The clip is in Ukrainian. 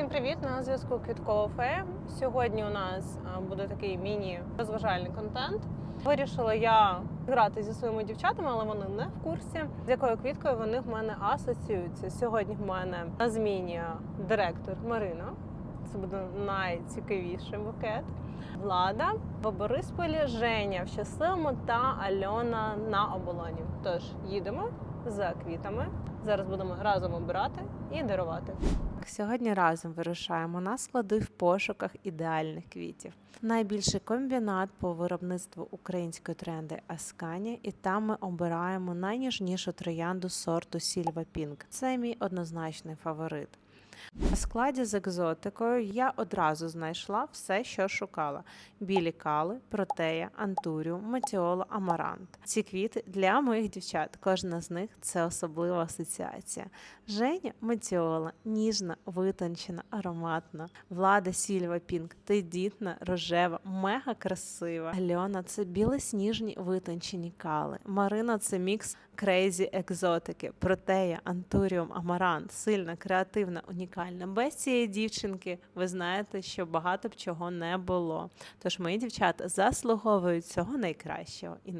Всім привіт! На зв'язку Квіткова Фея. Сьогодні у нас буде такий міні-розважальний контент. Вирішила я грати зі своїми дівчатами, але вони не в курсі, з якою квіткою вони в мене асоціюються. Сьогодні в мене на зміні директор Марина. Це буде найцікавіший букет. Влада в Борисполі, Женя в щасливому та Альона на оболоні. Тож їдемо за квітами. Зараз будемо разом обирати і дарувати. Сьогодні разом вирушаємо на склади в пошуках ідеальних квітів. Найбільший комбінат по виробництву української тренди Аскані, і там ми обираємо найніжнішу троянду сорту Сільва Пінк. Це мій однозначний фаворит. На складі з екзотикою я одразу знайшла все, що шукала: білі кали, протея, антуріум, метіола, амарант. Ці квіти для моїх дівчат. Кожна з них це особлива асоціація. Женя метіола, ніжна, витончена, ароматна. Влада Сільва Пінк, тендітна, рожева, мега красива. Альона це білосніжні витончені кали. Марина це мікс крейзі екзотики, протея, антуріум, амарант, сильна, креативна, унікальна. Без цієї дівчинки ви знаєте, що багато б чого не було. Тож мої дівчата заслуговують цього найкращого і